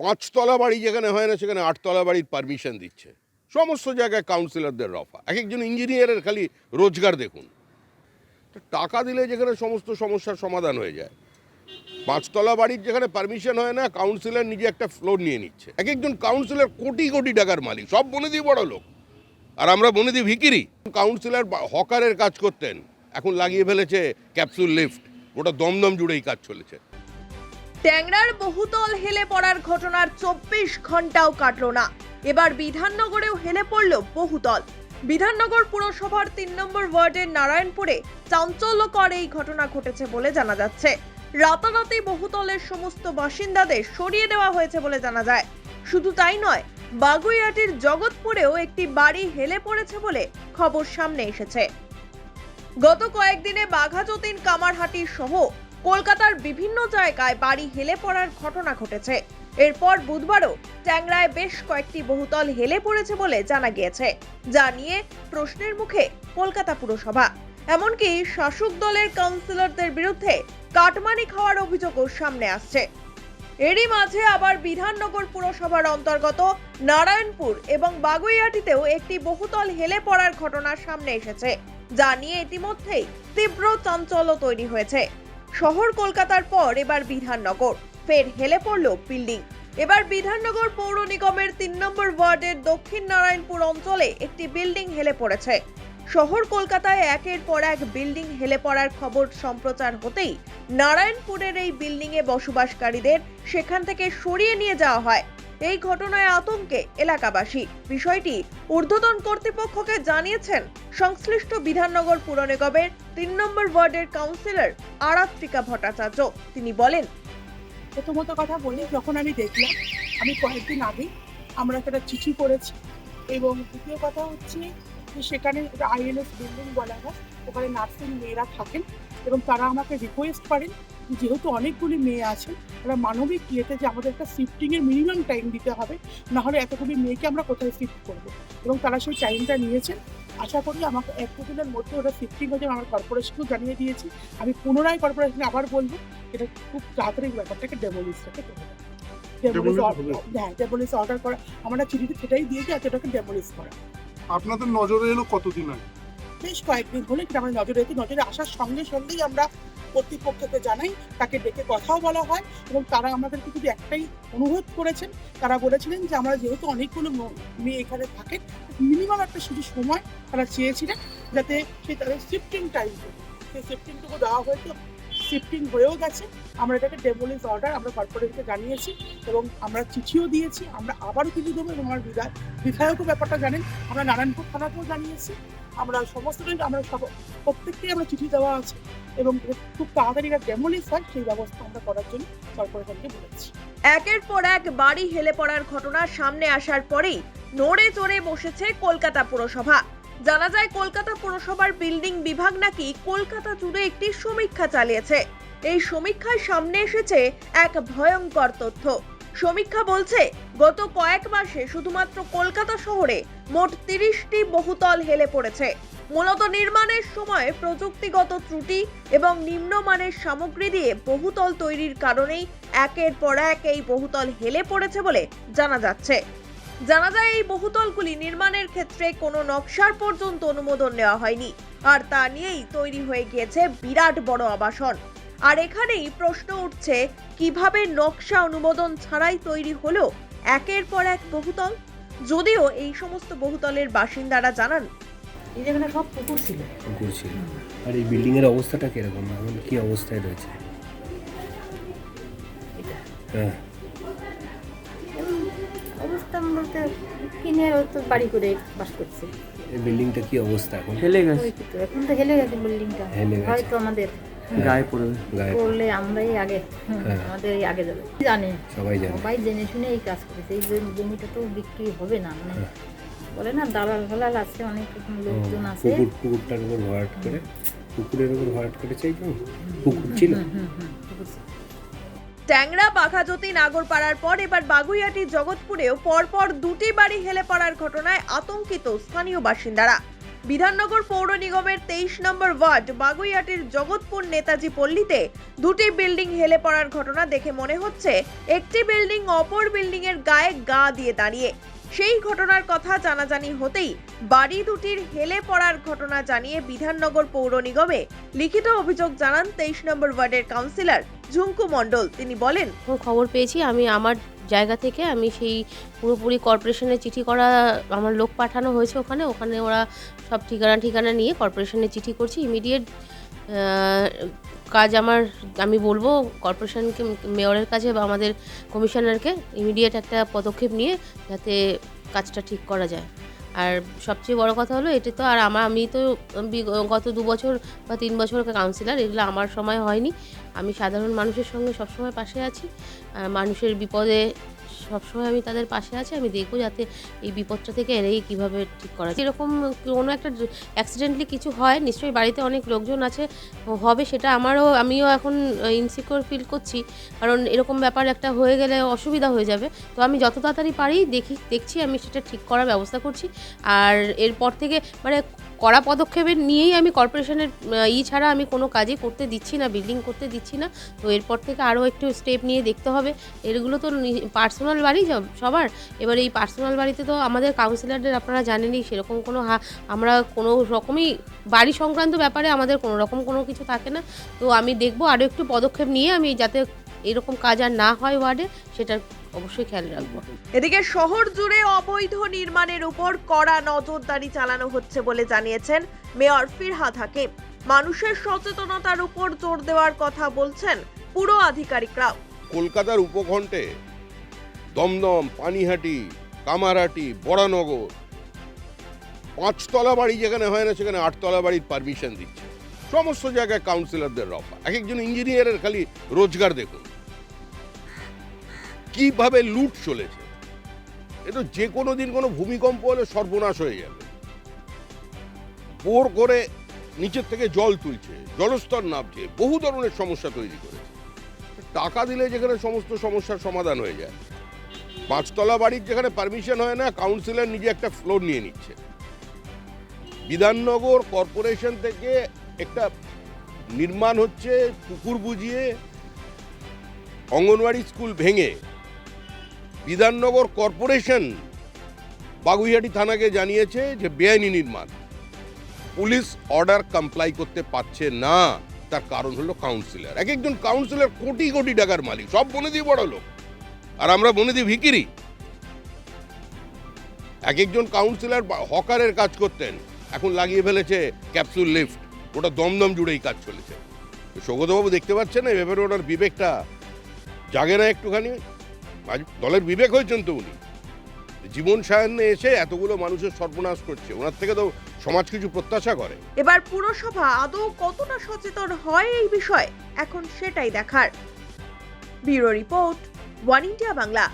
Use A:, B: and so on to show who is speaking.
A: পাঁচতলা বাড়ি যেখানে হয় না, সেখানে আটতলা বাড়ির পারমিশন দিচ্ছে। সমস্ত জায়গায় কাউন্সিলরদের রফা এক একজন ইঞ্জিনিয়ারের খালি রোজগার দেখুন। টাকা দিলে যেখানে সমস্ত সমস্যার সমাধান হয়ে যায়। পাঁচতলা বাড়ির যেখানে পারমিশন হয় না কাউন্সিলর নিজে একটা ফ্লোর নিয়ে নিচ্ছে। এক একজন কাউন্সিলর কোটি কোটি টাকার মালিক, সব বনেদি বড় লোক। আর আমরা বনেদি ভিকিরি। কাউন্সিলর হকারের কাজ করতেন। এখন লাগিয়ে ফেলেছে ক্যাপসুল লিফট ওটা দমদম জুড়েই কাজ চলেছে।
B: ট্যাংরার বহুতল হেলে পড়ার ঘটনার চব্বিশ ঘন্টাও কাটলো না। এবার বিধাননগরেও হেলে পড়ল বহুতল। বিধাননগর পুরসভার তিন নম্বর ওয়ার্ডের নারায়ণপুরে চাঞ্চল্যকর এই ঘটনা ঘটেছে বলে জানা যাচ্ছে। রাতারাতি বহুতলের সমস্ত বাসিন্দাদের সরিয়ে দেওয়া হয়েছে বলে জানা যায়। শুধু তাই নয়, বাগুইয়াটির জগৎপুরেও একটি বাড়ি হেলে পড়েছে বলে খবর সামনে এসেছে। গত কয়েকদিনে বাঘাযতীন কামারহাটি সহ কলকাতার বিভিন্ন জায়গায় বাড়ি হেলে পড়ার ঘটনা ঘটেছে। এরপর বুধবারও ট্যাংরায় বেশ কয়েকটি বহুতল হেলে পড়েছে বলে জানা গিয়েছে, যা নিয়ে প্রশ্নের মুখে কলকাতা পুরসভা। এমনকি শাসক দলের কাউন্সিলরদের বিরুদ্ধে কাটমানি খাওয়ার অভিযোগও সামনে আসছে। এরই মাঝে আবার বিধাননগর পুরসভার অন্তর্গত নারায়ণপুর এবং বাগুইয়াটিতেও একটি বহুতল হেলে পড়ার ঘটনা সামনে এসেছে, যা নিয়ে ইতিমধ্যেই তীব্র চাঞ্চল্য তৈরি হয়েছে। শহর কলকাতার পর এবার বিধাননগর। ফের হেলে পড়ল বিল্ডিং। এবার বিধাননগর পৌর নিগমের তিন নম্বর ওয়ার্ডের দক্ষিণ নারায়ণপুর অঞ্চলে একটি বিল্ডিং হেলে পড়েছে। শহর কলকাতায় একের পর এক বিল্ডিং হেলে পড়ার খবর সম্প্রচার হতেই নারায়ণপুরের এই বিল্ডিংয়ে বসবাসকারীদের সেখান থেকে সরিয়ে নিয়ে যাওয়া হয়। এই ঘটনায় আতঙ্কে এলাকাবাসী। বিষয়টি ঊর্ধ্বতন কর্তৃপক্ষকে জানিয়েছেন সংশ্লিষ্ট বিধাননগর পুর নিগমের তিন নম্বর ওয়ার্ডের কাউন্সিলর আরাত্রিকা ভট্টাচার্য। তিনি বলেন,
C: প্রথমত কথা বলি, যখন আমি দেখলাম, আমি কয়েকদিন আগে আমরা একটা চিঠি করেছি এবং দ্বিতীয় কথা হচ্ছে যে সেখানে এটা আইএলএস বিল্ডিং বলা হয়, ওখানে নার্সিং মেয়েরা থাকেন এবং তারা আমাকে রিকোয়েস্ট করেন যেহেতু অনেকগুলি মেয়ে আছেন তারা মানবিক ইয়েতে যে আমাদের একটা শিফটিংয়ের মিনিমাম টাইম দিতে হবে নাহলে এতগুলি মেয়েকে আমরা কোথায় শিফট করব? এবং তারা সেই টাইমটা নিয়েছেন। আশা করি আমাকে এক দুদিনের মধ্যে ওটা ফিফটিং হয়ে যাবে আমার কর্পোরেশনকেও জানিয়ে দিয়েছি। আমি পুনরায় কর্পোরেশনে আবার বলব এটা খুব তাড়াতাড়ি ব্যাপারটাকে ডেমোলিশটাকে করে? হ্যাঁ ডেমোলিশ অর্ডার করা। আমরা চিঠিতে সেটাই দিয়েছি আর ওটাকে ডেমোলিশ করা।
D: আপনাদের নজরে এলো কতদিন আগে?
C: বেশ কয়েকদিন হলে এটা আমরা নজরে এসে নজরে আসার সঙ্গে সঙ্গেই আমরা কর্তৃপক্ষকে জানাই, তাকে ডেকে কথাও বলা হয় এবং তারা আমাদেরকে শুধু একটাই অনুরোধ করেছেন। তারা বলেছিলেন যে আমরা যেহেতু অনেকগুলো মেয়ে এখানে থাকেন মিনিমাম একটা শুধু সময় তারা চেয়েছিলেন যাতে সে তাদের শিফটিং টাইম সেই শিফটিংটুকু দেওয়া হয়েছে। শিফটিং হয়েও গেছে। আমরা এটাকে ডেমোলিশ অর্ডার আমরা কর্পোরেটকে জানিয়েছি এবং আমরা চিঠিও দিয়েছি। আমরা আবারও চিঠি দেবো এবং আমার বিধায়ক বিধায়কও ব্যাপারটা জানেন। আমরা নারায়ণপুর থানাতেও জানিয়েছি। আমরা সমস্তটাই আমরা প্রত্যেককেই আমরা চিঠি দেওয়া আছে এবং খুব তাড়াতাড়ি এটা ডেমোলিশ হয়, সেই ব্যবস্থা আমরা করার জন্য কর্পোরেশনকে বলেছি।
B: একের পর এক বাড়ি হেলে পড়ার ঘটনা সামনে আসার পরেই নড়ে চড়ে বসেছে কলকাতা পুরসভা। জানা যায়, কলকাতা পুরসভার বিল্ডিং বিভাগ নাকি কলকাতা জুড়ে একটি সমীক্ষা চালিয়েছে। এই সমীক্ষায় সামনে এসেছে এক ভয়ঙ্কর তথ্য। সমীক্ষা বলছে, গত কয়েক মাসে শুধুমাত্র কলকাতা শহরে মোট তিরিশটি বহুতল হেলে পড়েছে। মূলত নির্মাণের সময় প্রযুক্তিগত ত্রুটি এবং নিম্নমানের সামগ্রী দিয়ে বহুতল তৈরির কারণেই একের পর এক এই বহুতল হেলে পড়েছে বলে জানা যাচ্ছে। জানা যায়, এই বহুতলগুলি নির্মাণের ক্ষেত্রে কোনো নকশার পর্যন্ত অনুমোদন নেওয়া হয়নি। আর তা নিয়েই তৈরি হয়ে গিয়েছে বিরাট বড় আবাসন। আর এখানেই প্রশ্ন উঠছে কীভাবে নকশা অনুমোদন ছাড়াই তৈরি হলো একের পর এক বহুতল? যদিও এই সমস্ত বহুতলের বাসিন্দারা জানান
E: এই জায়গাটা সব পুকুর ছিল।
F: পুকুর ছিল। আর এই বিল্ডিং এর অবস্থাটা কীরকম? এখন কি অবস্থায় রয়েছে? হ্যাঁ।
E: অবস্থা বলতে কিনে তো বাড়ি করে বাস করছে।
F: এই বিল্ডিংটা কি অবস্থা এখন?
G: হেলে গেছে।
E: তো এখন তো হেলে গেছে বিল্ডিংটা।
F: হেলে গেছে।
E: হয়তো আমাদের
G: গায়ে পড়বে।
E: করলে আমরাই আগে
F: হ্যাঁ।
E: আমাদের আগে যাবে। জানে।
F: সবাই জানে।
E: সবাই জেনে শুনে এই কাজ করেছে। এই জমিটা তো বিক্রি হবে না মানে
F: হ্যাঁ।
E: বলে না দালাল ফালাল আছে অনেক লোকজন আছে।
F: পুকুর পুকুরটার উপর ভরাট করে পুকুরের উপর ভরাট করেছে এই তো পুকুর ছিল।
B: ট্যাংরা বাঘাযতীন নাগরপাড়ার পর এবার বাগুইয়াটি জগৎপুরেও পরপর দুটি বাড়ি হেলে পড়ার ঘটনায় আতঙ্কিত স্থানীয় বাসিন্দারা। বিধাননগর পৌর নিগমের তেইশ নম্বর ওয়ার্ড বাগুইয়াটির জগৎপুর নেতাজি পল্লীতে দুটি বিল্ডিং হেলে পড়ার ঘটনা দেখে মনে হচ্ছে একটি বিল্ডিং অপর বিল্ডিং এর গায়ে গা দিয়ে দাঁড়িয়ে। সেই ঘটনার কথা জানাজানি হতেই বাড়ি দুটির হেলে পড়ার ঘটনা জানিয়ে বিধাননগর পৌর নিগমে লিখিত অভিযোগ জানান তেইশ নম্বর ওয়ার্ডের কাউন্সিলর ঝুঙ্কু মণ্ডল। তিনি বলেন,
G: খবর পেয়েছি, আমি আমার জায়গা থেকে আমি সেই পুরোপুরি কর্পোরেশনে চিঠি করা আমার লোক পাঠানো হয়েছে ওখানে। ওখানে ওরা সব ঠিকানা ঠিকানা নিয়ে কর্পোরেশনে চিঠি করছি। ইমিডিয়েট কাজ আমার, আমি বলব কর্পোরেশনকে মেয়রের কাছে বা আমাদের কমিশনারকে ইমিডিয়েট একটা পদক্ষেপ নিয়ে যাতে কাজটা ঠিক করা যায়। আর সবচেয়ে বড় কথা হলো, এটা তো আর আমার আমি তো গত দু বছর বা তিন বছর কাউন্সিলার এগুলো আমার সময় হয়নি। আমি সাধারণ মানুষের সঙ্গে সবসময় পাশে আছি। মানুষের বিপদে সবসময় আমি তাদের পাশে আছি, আমি দেখব যাতে এই বিপদটা থেকে এড়িয়ে কীভাবে ঠিক করা যায়। এরকম কোনো একটা অ্যাক্সিডেন্টলি কিছু হয়, নিশ্চয়ই বাড়িতে অনেক লোকজন আছে হবে সেটা আমারও, আমিও এখন ইনসিকিউর ফিল করছি। কারণ এরকম ব্যাপার একটা হয়ে গেলে অসুবিধা হয়ে যাবে। তো আমি যত তাড়াতাড়ি পারি দেখি, দেখছি আমি সেটা ঠিক করার ব্যবস্থা করছি। আর এরপর থেকে মানে কড়া পদক্ষেপের নিয়েই আমি কর্পোরেশনের ই ছাড়া আমি কোনো কাজই করতে দিচ্ছি না, বিল্ডিং করতে দিচ্ছি না। তো এরপর থেকে আরও একটু স্টেপ নিয়ে দেখতে হবে। এগুলো তো পার্সোনাল বাড়ি সবার। এবার এই পার্সোনাল বাড়িতে তো আমাদের কাউন্সিলরদের আপনারা জানেনই, সেরকম কোনো আমরা কোনো রকমই বাড়ি সংক্রান্ত ব্যাপারে আমাদের কোনো রকম কোনো কিছু থাকে না। তো আমি দেখব আরও একটু পদক্ষেপ নিয়ে আমি যাতে এরকম কাজ আর না হয় ওয়ার্ডে, সেটার অবশ্যই খেয়াল রাখব।
B: এদিকে শহর জুড়ে অবৈধ নির্মাণের উপর কড়া নজরদারি চালানো হচ্ছে বলে জানিয়েছেন মেয়র ফিরহাদ হাকিম। মানুষের সচেতনতার উপর জোর দেওয়ার কথা বলছেন পুরো আধিকারিকরা।
A: কলকাতার উপকণ্ঠে দমদম পানিহাটি কামারহাটি বরানগর পাঁচতলা বাড়ি যেখানে হয় না সেখানে আটতলা বাড়ির পারমিশন দিচ্ছে। সমস্ত জায়গায় কাউন্সিলরদের রফা। এক একজন ইঞ্জিনিয়ারের খালি রোজগার দেখুন। কীভাবে লুট চলেছে? এ তো যে কোনো দিন কোনো ভূমিকম্প হলে সর্বনাশ হয়ে যাবে। বোর করে নিচের থেকে জল তুলছে, জলস্তর নামছে, বহু ধরনের সমস্যা তৈরি করে টাকা দিলে যেখানে সমস্ত সমস্যার সমাধান হয়ে যায়। পাঁচতলা বাড়ির যেখানে পারমিশন হয় না কাউন্সিলর নিজে একটা ফ্লোর নিয়ে নিচ্ছে। বিধাননগর কর্পোরেশন থেকে একটা নির্মাণ হচ্ছে, পুকুর বুঝিয়ে অঙ্গনওয়াড়ি স্কুল ভেঙে বিধাননগর কর্পোরেশন বাগুইহাটি থানাকে জানিয়েছে যে বেআইনি নির্মাণ। পুলিশ অর্ডার কমপ্লাই করতে পারছে না, তার কারণ হলো কাউন্সিলর এক একজন কাউন্সিলর কোটি কোটি টাকার মালিক, সব বনে দিয়ে বড় লোক। আর আমরা বনে দিই ভিকিরি। এক একজন কাউন্সিলর হকারের কাজ করতেন, এখন লাগিয়ে ফেলেছে ক্যাপসুল লিফট ওটা দমদম জুড়েই কাজ চলেছে। সৌগতবাবু দেখতে পাচ্ছেন না, এ ব্যাপারে ওনার বিবেকটা জাগে না একটুখানি? দলের বিবেক হয়েছেন তো উনি। জীবন সায়নে এসে এতগুলো মানুষের সর্বনাশ করছে, ওনার থেকে তো সমাজ কিছু প্রত্যাশা করে।
B: এবার পুরসভা আদৌ কতটা সচেতন হয় এই বিষয়ে? এখন সেটাই দেখার। Bureau report, One India Bangla.